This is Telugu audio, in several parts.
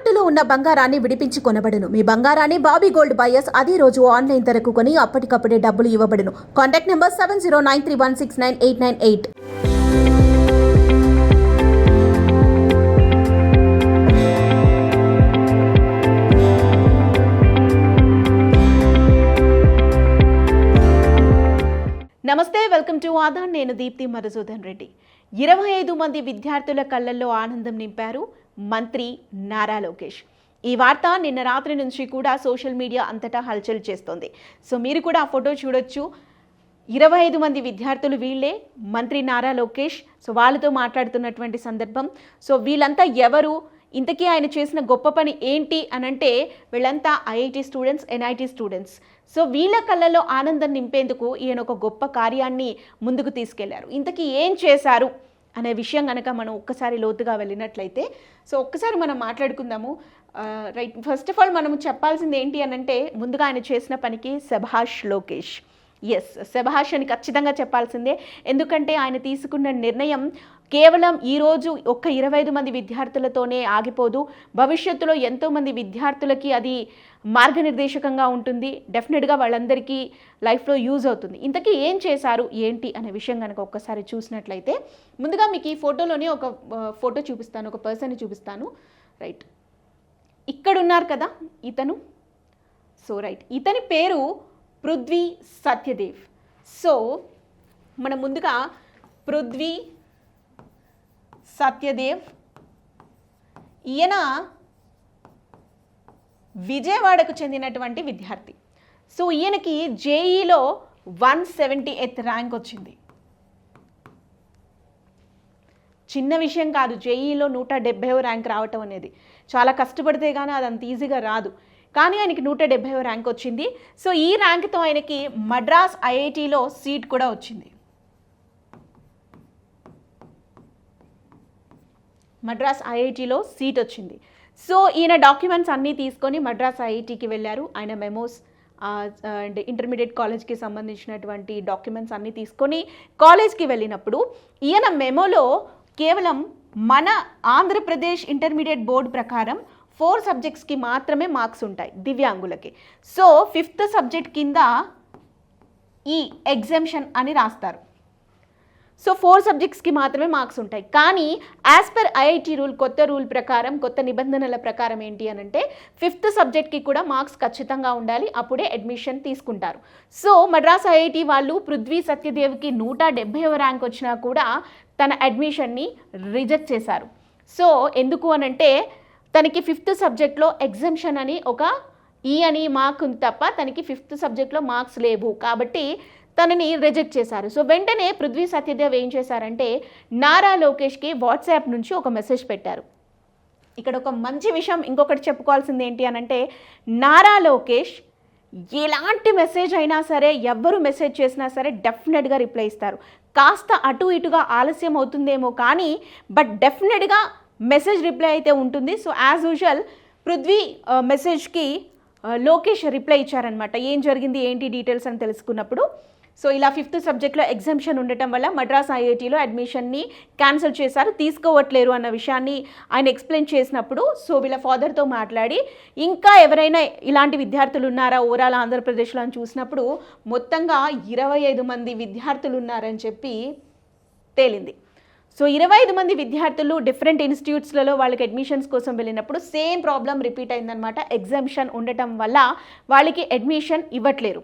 తాకట్టులో ఉన్న బంగారాన్ని విడిపించి కొనబడును. మీ బంగారాన్ని బాబీ గోల్డ్ బయర్స్ అదే రోజు ఆన్లైన్ ధరకు కొని అప్పటికప్పుడే డబ్బులు ఇవ్వబడును. Contact number seven zero nine three one six nine eight nine eight. నమస్తే వెల్కమ్ టు ఆదాన్. నేను దీప్తి మధుసూదన్ రెడ్డి. ఇరవై ఐదు మంది విద్యార్థుల కళ్ళల్లో ఆనందం నింపారు. మంత్రి నారా లోకేష్. ఈ వార్త నిన్న రాత్రి నుంచి కూడా సోషల్ మీడియా అంతటా హల్చల్ చేస్తోంది. సో మీరు కూడా ఆ ఫోటో చూడొచ్చు. ఇరవై ఐదు మంది విద్యార్థులు వీళ్ళే మంత్రి నారా లోకేష్. సో వాళ్ళతో మాట్లాడుతున్నటువంటి సందర్భం. సో వీళ్ళంతా ఎవరు? ఇంతకీ ఆయన చేసిన గొప్ప పని ఏంటి అని అంటే వీళ్ళంతా IIT students NIT students. So వీళ్ళ కళ్ళలో ఆనందం నింపేందుకు ఈయన ఒక గొప్ప కార్యాన్ని ముందుకు తీసుకెళ్ళారు. ఇంతకీ ఏం చేశారు? అనే విషయం కనుక మనం ఒక్కసారి లోతుగా వెళ్ళినట్లయితే సో ఒక్కసారి మనం మాట్లాడుకుందాము. రైట్ ఫస్ట్ ఆఫ్ ఆల్ మనం చెప్పాల్సింది ఏంటి అని అంటే ముందుగా ఆయన చేసిన పనికి సభాష్ లోకేష్. ఎస్ శభాష్ అని ఖచ్చితంగా చెప్పాల్సిందే. ఎందుకంటే ఆయన తీసుకున్న నిర్ణయం కేవలం ఈరోజు ఒక్క ఇరవై ఐదు మంది విద్యార్థులతోనే ఆగిపోదు. భవిష్యత్తులో ఎంతోమంది విద్యార్థులకి అది మార్గనిర్దేశకంగా ఉంటుంది. డెఫినెట్గా వాళ్ళందరికీ లైఫ్లో యూజ్ అవుతుంది. ఇంతకీ ఏం చేశారు? ఏంటి? అనే విషయం కనుక ఒక్కసారి చూసినట్లయితే ముందుగా మీకు ఈ ఫోటోలోనే ఒక ఫోటో చూపిస్తాను ఒక పర్సన్ని చూపిస్తాను. రైట్ ఇక్కడ ఉన్నారు కదా ఇతను. సో రైట్ ఇతని పేరు పృథ్వీ సత్యదేవ్. సో మనం ముందుగా పృథ్వీ సత్యదేవ్ ఈయన విజయవాడకు చెందినటువంటి విద్యార్థి. సో ఈయనకి జేఈలో వన్ సెవెంటీ ఎయిత్ ర్యాంక్ వచ్చింది. చిన్న విషయం కాదు జేఈలో నూట డెబ్బైవ ర్యాంక్ రావటం అనేది. చాలా కష్టపడితే కానీ అది అంత ఈజీగా రాదు. కానీ ఆయనకి నూట డెబ్బైవ ర్యాంక్ వచ్చింది. సో ఈ ర్యాంక్తో ఆయనకి మద్రాస్ ఐఐటిలో సీట్ కూడా వచ్చింది. మద్రాస్ ఐఐటిలో సీట్ వచ్చింది. సో ఈయన డాక్యుమెంట్స్ అన్నీ తీసుకొని మద్రాస్ ఐఐటికి వెళ్ళారు. ఆయన మెమోస్ అండ్ ఇంటర్మీడియట్ కాలేజ్కి సంబంధించినటువంటి డాక్యుమెంట్స్ అన్నీ తీసుకొని కాలేజ్కి వెళ్ళినప్పుడు ఈయన మెమోలో కేవలం మన ఆంధ్రప్రదేశ్ ఇంటర్మీడియట్ బోర్డు ప్రకారం ఫోర్ సబ్జెక్ట్స్కి మాత్రమే మార్క్స్ ఉంటాయి దివ్యాంగులకి. సో ఫిఫ్త్ సబ్జెక్ట్ కింద ఈ ఎగ్జామ్షన్ అని రాస్తారు. సో ఫోర్ సబ్జెక్ట్స్కి మాత్రమే మార్క్స్ ఉంటాయి. కానీ యాజ్ పర్ ఐఐటి రూల్ కొత్త రూల్ ప్రకారం కొత్త నిబంధనల ప్రకారం ఏంటి అని అంటే ఫిఫ్త్ సబ్జెక్ట్కి కూడా మార్క్స్ ఖచ్చితంగా ఉండాలి అప్పుడే అడ్మిషన్ తీసుకుంటారు. సో మద్రాస్ ఐఐటి వాళ్ళు పృథ్వీ సత్యదేవ్కి నూట డెబ్భైవ ర్యాంక్ వచ్చినా కూడా తన అడ్మిషన్ని రిజెక్ట్ చేశారు. సో ఎందుకు అనంటే తనకి ఫిఫ్త్ సబ్జెక్ట్లో ఎగ్జామ్షన్ అని ఒక ఈ అని మార్క్ ఉంది తప్ప తనకి ఫిఫ్త్ సబ్జెక్ట్లో మార్క్స్ లేవు. కాబట్టి తనని రిజెక్ట్ చేశారు. సో వెంటనే పృథ్వీ సత్యదేవ్ ఏం చేశారంటే నారా లోకేష్కి వాట్సాప్ నుంచి ఒక మెసేజ్ పెట్టారు. ఇక్కడ ఒక మంచి విషయం ఇంకొకటి చెప్పుకోవాల్సింది ఏంటి అని అంటే నారా లోకేష్ ఎలాంటి మెసేజ్ అయినా సరే ఎవ్వరు మెసేజ్ చేసినా సరే డెఫినెట్గా రిప్లై ఇస్తారు. కాస్త అటు ఇటుగా ఆలస్యం అవుతుందేమో కానీ బట్ డెఫినెట్గా మెసేజ్ రిప్లై అయితే ఉంటుంది. సో యాజ్ యూజువల్ పృథ్వీ మెసేజ్కి లోకేష్ రిప్లై ఇచ్చారనమాట ఏం జరిగింది ఏంటి డీటెయిల్స్ అని తెలుసుకున్నప్పుడు. సో ఇలా ఫిఫ్త్ సబ్జెక్ట్లో ఎగ్జామ్షన్ ఉండటం వల్ల మద్రాస్ ఐఐటీలో అడ్మిషన్ని క్యాన్సిల్ చేశారు. తీసుకోవట్లేరు అన్న విషయాన్ని ఆయన ఎక్స్ప్లెయిన్ చేసినప్పుడు. సో వీళ్ళ ఫాదర్తో మాట్లాడి ఇంకా ఎవరైనా ఇలాంటి విద్యార్థులు ఉన్నారా? ఓవరాల్ ఆంధ్రప్రదేశ్లో అని చూసినప్పుడు మొత్తంగా ఇరవై ఐదు మంది విద్యార్థులు ఉన్నారని చెప్పి తేలింది. సో ఇరవై ఐదు మంది విద్యార్థులు డిఫరెంట్ ఇన్స్టిట్యూట్స్లలో వాళ్ళకి అడ్మిషన్స్ కోసం వెళ్ళినప్పుడు సేమ్ ప్రాబ్లం రిపీట్ అయిందనమాట ఎగ్జామ్షన్ ఉండటం వల్ల వాళ్ళకి అడ్మిషన్ ఇవ్వట్లేరు.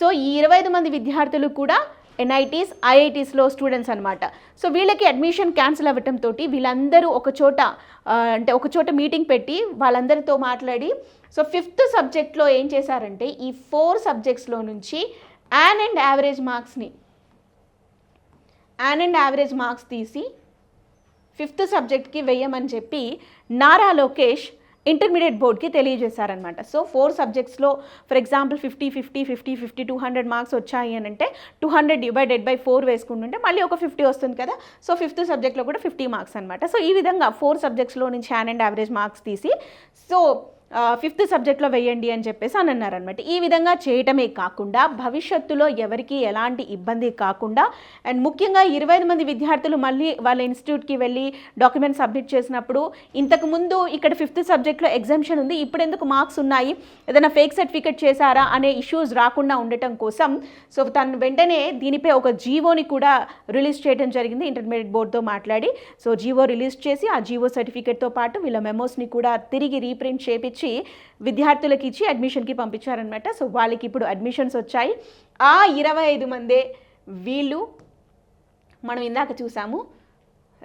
సో ఈ ఇరవై ఐదు మంది విద్యార్థులు కూడా ఎన్ఐటీస్ ఐఐటీస్లో స్టూడెంట్స్ అనమాట సో వీళ్ళకి అడ్మిషన్ క్యాన్సిల్ అవ్వటంతో వీళ్ళందరూ ఒక చోట అంటే ఒక చోట మీటింగ్ పెట్టి వాళ్ళందరితో మాట్లాడి సో ఫిఫ్త్ సబ్జెక్ట్లో ఏం చేశారంటే ఈ ఫోర్ సబ్జెక్ట్స్లో నుంచి యాన్ అండ్ యావరేజ్ మార్క్స్ని యాన్ అండ్ యావరేజ్ మార్క్స్ తీసి ఫిఫ్త్ సబ్జెక్ట్కి వెయ్యమని చెప్పి నారా లోకేష్ ఇంటర్మీడియట్ బోర్డ్కి తెలియజేశారనమాట so four సబ్జెక్ట్స్లో for example fifty fifty fifty fifty two hundred marks వచ్చాయి అని అంటే two hundred divided by four వేసుకుంటుంటే మళ్ళీ ఒక ఫిఫ్టీ వస్తుంది కదా. సో ఫిఫ్త్ సబ్జెక్ట్లో కూడా ఫిఫ్టీ మార్క్స్ అనమాట సో ఈ విధంగా ఫోర్ సబ్జెక్ట్స్లో నుంచి హ్యాండ్ అండ్ యావరేజ్ మార్క్స్ తీసి సో ఫిఫ్త్ సబ్జెక్ట్లో వేయండి అని చెప్పేసి అని అన్నారనమాట ఈ విధంగా చేయటమే కాకుండా భవిష్యత్తులో ఎవరికి ఎలాంటి ఇబ్బంది కాకుండా అండ్ ముఖ్యంగా ఇరవై ఐదు మంది విద్యార్థులు మళ్ళీ వాళ్ళ ఇన్స్టిట్యూట్కి వెళ్ళి డాక్యుమెంట్ సబ్మిట్ చేసినప్పుడు ఇంతకు ముందు ఇక్కడ ఫిఫ్త్ సబ్జెక్ట్లో ఎగ్జామ్షన్ ఉంది ఇప్పుడు ఎందుకు మార్క్స్ ఉన్నాయి? ఏదైనా ఫేక్ సర్టిఫికేట్ చేశారా అనే ఇష్యూస్ రాకుండా ఉండటం కోసం సో తను వెంటనే దీనిపై ఒక జీవోని కూడా రిలీజ్ చేయడం జరిగింది ఇంటర్మీడియట్ బోర్డుతో మాట్లాడి. సో జీవో రిలీజ్ చేసి ఆ జీవో సర్టిఫికేట్తో పాటు వీళ్ళ మెమోస్ని కూడా తిరిగి రీప్రింట్ చేపించి విద్యార్థులకి ఇచ్చి అడ్మిషన్కి పంపించారనమాట సో వాళ్ళకి ఇప్పుడు అడ్మిషన్స్ వచ్చాయి. ఆ ఇరవై ఐదు మందే వీళ్ళు మనం ఇందాక చూసాము.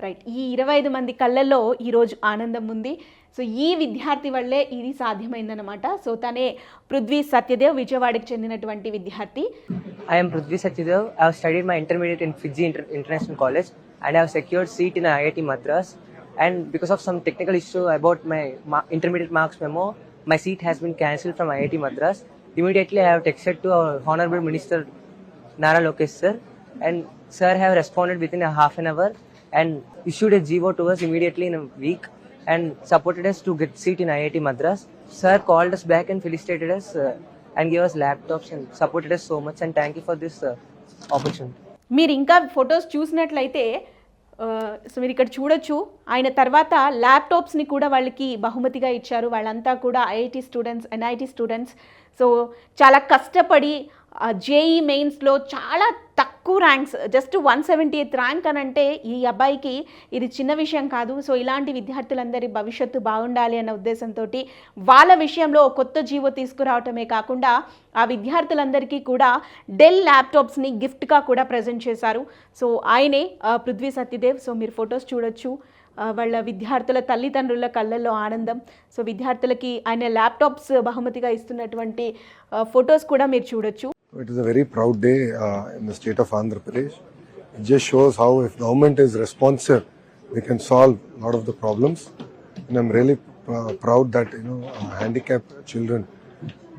రైట్ ఈ ఇరవై ఐదు మంది కళ్ళల్లో ఈరోజు ఆనందం ఉంది. సో ఈ విద్యార్థి వల్లే ఇది సాధ్యమైందనమాట సో తనే పృథ్వీ సత్యదేవ్ విజయవాడకి చెందినటువంటి విద్యార్థి. I'm Prithvi Satyadev I I my intermediate in FIITJEE inter international college and I and seat in IIT Madras. And because of some technical issue about my ma- intermediate marks memo, my seat has been cancelled from IIT Madras. Immediately, I have texted to our Honorable Minister Nara Lokesh sir, and sir have responded within a half an hour and issued a GO to us immediately in a week and supported us to get seat in IIT Madras. Sir called us back and felicitated us uh, and gave us laptops and supported us so much and thank you for this uh, opportunity. మీరు ఇంకా ఫొటోస్ చూసినట్లయితే ఆ, సో మీరు ఇక్కడ చూడొచ్చు. ఆయన తర్వాత ల్యాప్టాప్స్ని కూడా వాళ్ళకి బహుమతిగా ఇచ్చారు. వాళ్ళంతా కూడా IIT students NIT students so చాలా కష్టపడి జేఈ మెయిన్స్లో చాలా తక్కువ ranks just one seventy eighth rank అని అంటే ఈ అబ్బాయికి ఇది చిన్న విషయం కాదు. సో ఇలాంటి విద్యార్థులందరి భవిష్యత్తు బాగుండాలి అన్న ఉద్దేశంతో వాళ్ళ విషయంలో కొత్త జీవో తీసుకురావటమే కాకుండా ఆ విద్యార్థులందరికీ కూడా డెల్ ల్యాప్టాప్స్ని గిఫ్ట్గా కూడా ప్రజెంట్ చేశారు. సో ఆయనే పృథ్వీ సత్యదేవ్. సో మీరు ఫొటోస్ చూడొచ్చు. వాళ్ళ విద్యార్థుల తల్లిదండ్రుల కళ్ళల్లో ఆనందం. సో విద్యార్థులకి ఆయన ల్యాప్టాప్స్ బహుమతిగా ఇస్తున్నటువంటి ఫొటోస్ కూడా మీరు చూడొచ్చు. It is a very proud day in the state of Andhra Pradesh it just shows how if government is responsive we can solve lot of the problems and I'm really proud that you know handicap children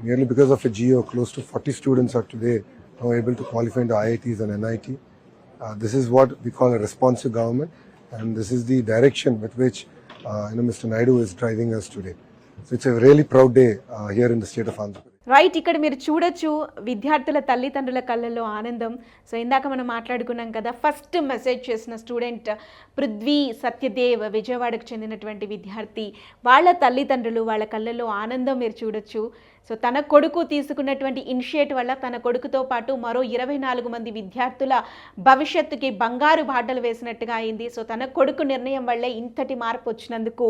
nearly because of a GO close to forty students are today able to qualify in IITs and NIT this is what we call responsive government and this is the direction with which uh, you know Mr. Naidu is driving us today. So it's a really proud day uh, here in the state of Andhra. Right ఇక్కడ మీరు చూడొచ్చు విద్యార్థుల తల్లిదండ్రుల కళ్ళల్లో ఆనందం. సో ఇందాక మనం మాట్లాడుకున్నాం కదా ఫస్ట్ మెసేజ్ చేసిన స్టూడెంట్ పృథ్వీ సత్యదేవ్ విజయవాడకు చెందినటువంటి విద్యార్థి. వాళ్ళ తల్లిదండ్రులు వాళ్ళ కళ్ళల్లో ఆనందం మీరు చూడొచ్చు. సో తన కొడుకు తీసుకున్నటువంటి ఇనిషియేట్ వల్ల తన కొడుకుతో పాటు మరో ఇరవై నాలుగు మంది విద్యార్థుల భవిష్యత్తుకి బంగారు బాటలు వేసినట్టుగా అయింది. సో తన కొడుకు నిర్ణయం వల్లే ఇంతటి మార్పు వచ్చినందుకు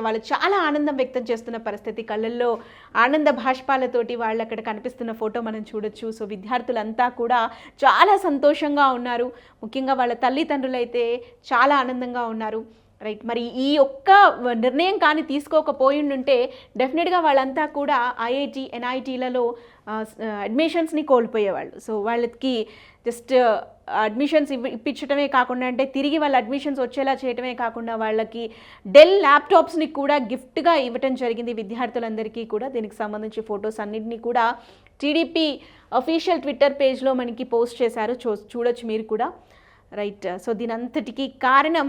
వాళ్ళు చాలా ఆనందం వ్యక్తం చేస్తున్న పరిస్థితి. కళ్ళల్లో ఆనంద భాష్పాలతోటి వాళ్ళు అక్కడ కనిపిస్తున్న ఫోటో మనం చూడొచ్చు. సో విద్యార్థులంతా కూడా చాలా సంతోషంగా ఉన్నారు. ముఖ్యంగా వాళ్ళ తల్లిదండ్రులు అయితే చాలా ఆనందంగా ఉన్నారు. రైట్ మరి ఈ ఒక్క నిర్ణయం కానీ తీసుకోకపోయిండుంటే డెఫినెట్గా వాళ్ళంతా కూడా ఐఐటి ఎన్ఐటీలలో అడ్మిషన్స్ని కోల్పోయేవాళ్ళు. సో వాళ్ళకి జస్ట్ అడ్మిషన్స్ ఇవ్వ ఇప్పించడమే కాకుండా అంటే తిరిగి వాళ్ళ అడ్మిషన్స్ వచ్చేలా చేయడమే కాకుండా వాళ్ళకి డెల్ ల్యాప్టాప్స్ని కూడా గిఫ్ట్గా ఇవ్వటం జరిగింది విద్యార్థులందరికీ కూడా. దీనికి సంబంధించి ఫొటోస్ అన్నింటినీ కూడా టీడీపీ అఫీషియల్ ట్విట్టర్ పేజ్లో మనకి పోస్ట్ చేశారు. చూ చూడొచ్చు మీరు కూడా. రైట్ సో దీని అంతటికీ కారణం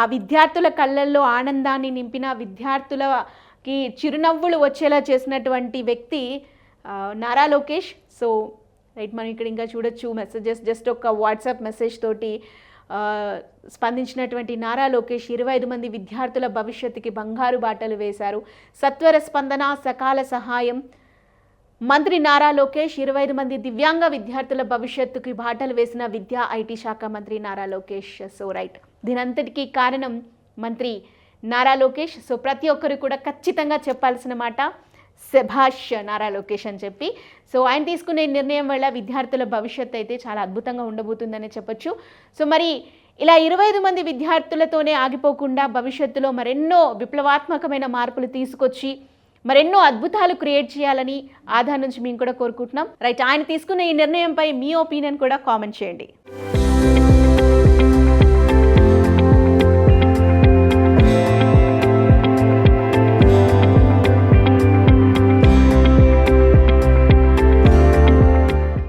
ఆ విద్యార్థుల కళ్ళల్లో ఆనందాన్ని నింపిన విద్యార్థులకి చిరునవ్వులు వచ్చేలా చేసినటువంటి వ్యక్తి నారా లోకేష్. సో రైట్ మనం ఇక్కడ ఇంకా చూడొచ్చు మెసేజెస్. జస్ట్ ఒక వాట్సాప్ మెసేజ్ తోటి స్పందించినటువంటి నారా లోకేష్ ఇరవై ఐదు మంది విద్యార్థుల భవిష్యత్తుకి బంగారు బాటలు వేశారు. సత్వర స్పందన సకాల సహాయం. మంత్రి నారా లోకేష్ ఇరవై ఐదు మంది దివ్యాంగ విద్యార్థుల భవిష్యత్తుకి బాటలు వేసిన విద్యా ఐటీ శాఖ మంత్రి నారా లోకేష్. So right. దీనంతటికీ కారణం మంత్రి నారా లోకేష్. సో ప్రతి ఒక్కరు కూడా ఖచ్చితంగా చెప్పాల్సిన మాట శభాష్ నారా లోకేష్ అని చెప్పి. సో ఆయన తీసుకునే నిర్ణయం వల్ల విద్యార్థుల భవిష్యత్తు అయితే చాలా అద్భుతంగా ఉండబోతుందని చెప్పొచ్చు. సో మరి ఇలా ఇరవై ఐదు మంది విద్యార్థులతోనే ఆగిపోకుండా భవిష్యత్తులో మరెన్నో విప్లవాత్మకమైన మార్పులు తీసుకొచ్చి మరెన్నో అద్భుతాలు క్రియేట్ చేయాలని ఆధార్ నుంచి మేము కూడా కోరుకుంటున్నాం. రైట్ ఆయన తీసుకున్న ఈ నిర్ణయంపై మీ ఒపీనియన్ కూడా కామెంట్ చేయండి.